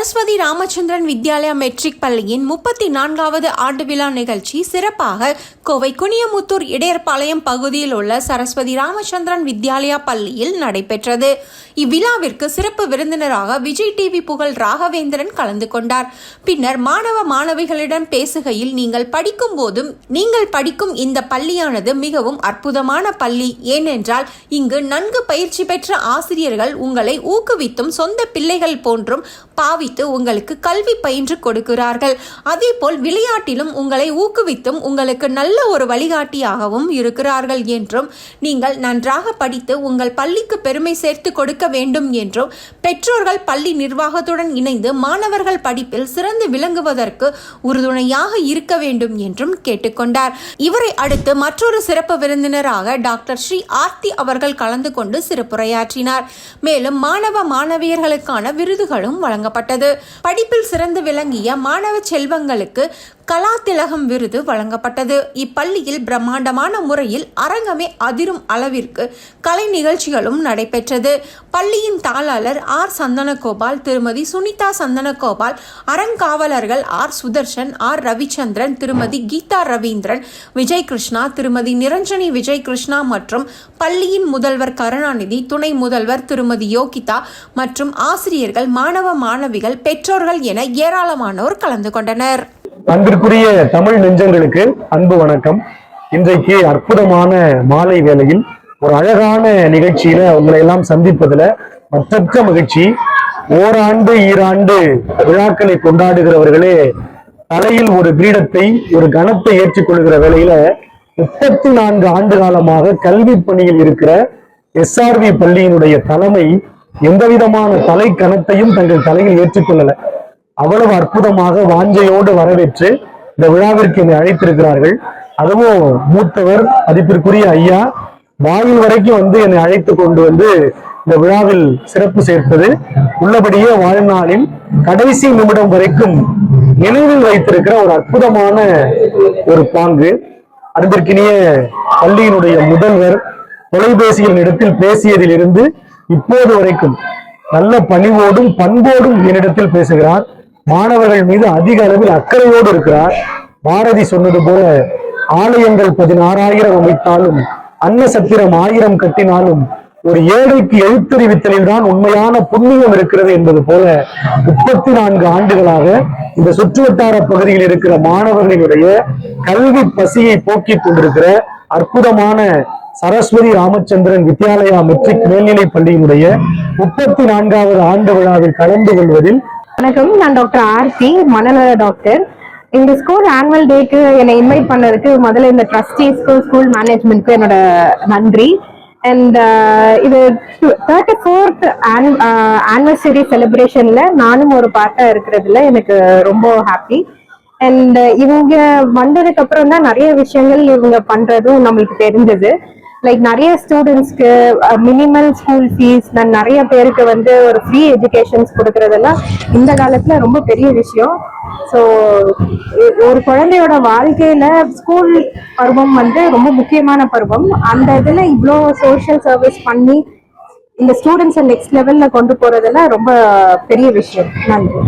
Saraswati Ramachandran Vidyalaya matric பள்ளியின் முப்பத்தி நான்காவது ஆண்டு விழா நிகழ்ச்சி சிறப்பாக கோவை குனியமுத்தூர் இடையர்பாளையம் பகுதியில் உள்ள சரஸ்வதி ராமச்சந்திரன் வித்யாலயா பள்ளியில் நடைபெற்றது. இவ்விழாவிற்கு சிறப்பு விருந்தினராக விஜய் டிவி புகழ் ராகவேந்திரன் கலந்து கொண்டார். பின்னர் மாணவ மாணவிகளிடம் பேசுகையில் நீங்கள் படிக்கும் போதும் நீங்கள் படிக்கும் இந்த பள்ளியானது மிகவும் அற்புதமான பள்ளி. ஏனென்றால் இங்கு நன்கு பயிற்சி பெற்ற ஆசிரியர்கள் உங்களை ஊக்குவித்தும் சொந்த பிள்ளைகள் போன்றும் பாவி பாவித்து உங்களுக்கு கல்வி பயின்று கொடுக்கிறார்கள். அதேபோல் விளையாட்டிலும் உங்களை ஊக்குவித்தும் உங்களுக்கு நல்ல ஒரு வழிகாட்டியாகவும் இருக்கிறார்கள் என்றும் நீங்கள் நன்றாக படித்து உங்கள் பள்ளிக்கு பெருமை சேர்த்து கொடுக்க வேண்டும் என்றும் பெற்றோர்கள் பள்ளி நிர்வாகத்துடன் இணைந்து மாணவர்கள் படிப்பில் சிறந்து விளங்குவதற்கு உறுதுணையாக இருக்க வேண்டும் என்றும் கேட்டுக்கொண்டார். இவரை அடுத்து மற்றொரு சிறப்பு விருந்தினராக டாக்டர் ஸ்ரீ ஆர்த்தி அவர்கள் கலந்து கொண்டு சிறப்புரையாற்றினார். மேலும் மாணவ மாணவியர்களுக்கான விருதுகளும் வழங்கப்பட்டது. படிப்பில் சிறந்து விளங்கிய மாணவ செல்வங்களுக்கு கலா விருது வழங்கப்பட்டது. இப்பள்ளியில் பிரம்மாண்டமான முறையில் அரங்கமே அதிரும் அளவிற்கு கலை நிகழ்ச்சிகளும் நடைபெற்றது. பள்ளியின் தாளாளர் ஆர் சந்தனகோபால் திருமதி சுனிதா சந்தனகோபால் அறங்காவலர்கள் ஆர் சுதர்ஷன் ஆர் ரவிச்சந்திரன் திருமதி கீதா ரவீந்திரன் விஜய் கிருஷ்ணா திருமதி நிரஞ்சனி விஜய் கிருஷ்ணா மற்றும் பள்ளியின் முதல்வர் கருணாநிதி துணை முதல்வர் திருமதி யோகிதா மற்றும் ஆசிரியர்கள் மாணவ மாணவிகள் குழந்தைகள் பெற்றோர்கள் என ஏராளமானோர் கலந்து கொண்டனர். அன்பிற்குரிய தமிழ் நெஞ்சங்களுக்கு அன்பு வணக்கம். இன்றைக்கு அற்புதமான மாலை வேளையில் ஒரு அழகான நிகழ்ச்சியில உங்களை எல்லாம் சந்திப்பதுல மற்றற்ற மகிழ்ச்சி. ஓராண்டு ஈராண்டு விழாக்களை கொண்டாடுகிறவர்களே தலையில் ஒரு கிரீடத்தை ஒரு கணத்தை ஏற்றுக்கொள்கிற வேளையில முப்பத்தி நான்கு ஆண்டு காலமாக கல்வி பணியில் இருக்கிற எஸ்ஆர்வி பள்ளியினுடைய தலைமை எந்த விதமான தலை கணத்தையும் தங்கள் தலையில் ஏற்றுக்கொள்ளல. அவ்வளவு அற்புதமாக வாஞ்சையோடு வரவேற்று இந்த விழாவிற்கு என்னை அழைத்திருக்கிறார்கள். அதுவும் மூத்தவர் மதிப்பிற்குரிய ஐயா வாயில் வரைக்கும் வந்து என்னை அழைத்து கொண்டு வந்து இந்த விழாவில் சிறப்பு சேர்ப்பது. உள்ளபடியே வாழ்நாளில் கடைசி நிமிடம் வரைக்கும் நினைவில் வைத்திருக்கிற ஒரு அற்புதமான ஒரு பாங்கு. அன்பிற்கினிய பள்ளியினுடைய முதல்வர் தொலைபேசியின் இடத்தில் பேசியதிலிருந்து இப்போது வரைக்கும் நல்ல பணிவோடும் பண்போடும் என்னிடத்தில் பேசுகிறார். மாணவர்கள் மீது அதிக அளவில் அக்கறையோடு இருக்கிறார். பாரதி சொன்னது போல ஆலயங்கள் பதினாறாயிரம் அமைத்தாலும் அன்ன சத்திரம் ஆயிரம் கட்டினாலும் ஒரு ஏழைக்கு எழுத்தறிவித்தலில் தான் உண்மையான புண்ணியம் இருக்கிறது என்பது போல முப்பத்தி நான்கு ஆண்டுகளாக இந்த சுற்றுவட்டார பகுதியில் இருக்கிற மாணவர்களினுடைய கல்வி பசியை போக்கிக் கொண்டிருக்கிற அற்புதமான சரஸ்வதி ராமச்சந்திரன் வித்யாலயா மெட்ரிக் மேல்நிலை பள்ளியினுடைய முப்பத்தி நான்காவது ஆண்டு விழாவில் கலந்து கொள்வதில் வணக்கம் நான் டாக்டர் ஆர்த்தி மனநல டாக்டர். இந்த ஸ்கூல் ஆனுவல் டேக்கு என்னை இன்வைட் பண்ணதுக்கு முதல்ல இந்த ட்ரஸ்டி ஸ்கூல் மேனேஜ்மெண்ட்க்கு என்னோட நன்றி. அண்ட் uh, இது தேர்ட்டி ஃபோர்த் ஆனிவர்சரி செலிப்ரேஷன்ல நானும் ஒரு பார்ட்டா இருக்கிறதுல எனக்கு ரொம்ப ஹாப்பி அண்ட் uh, இவங்க வந்ததுக்கு அப்புறம் தான் நிறைய விஷயங்கள் இவங்க பண்றதும் நம்மளுக்கு தெரிஞ்சது. லைக் நிறைய ஸ்டூடெண்ட்ஸ்க்கு மினிமல் ஸ்கூல் ஃபீஸ் நான் நிறைய பேருக்கு வந்து ஒரு ஃப்ரீ எஜுகேஷன்ஸ் கொடுக்கறதெல்லாம் இந்த காலத்துல ரொம்ப பெரிய விஷயம். ஸோ ஒரு குழந்தையோட வாழ்க்கையில ஸ்கூல் பருவம் வந்து ரொம்ப முக்கியமான பருவம். அந்த இதுல இவ்வளோ சோஷியல் சர்வீஸ் பண்ணி இந்த ஸ்டூடெண்ட்ஸை நெக்ஸ்ட் லெவல்ல கொண்டு போறதெல்லாம் ரொம்ப பெரிய விஷயம். நன்றி.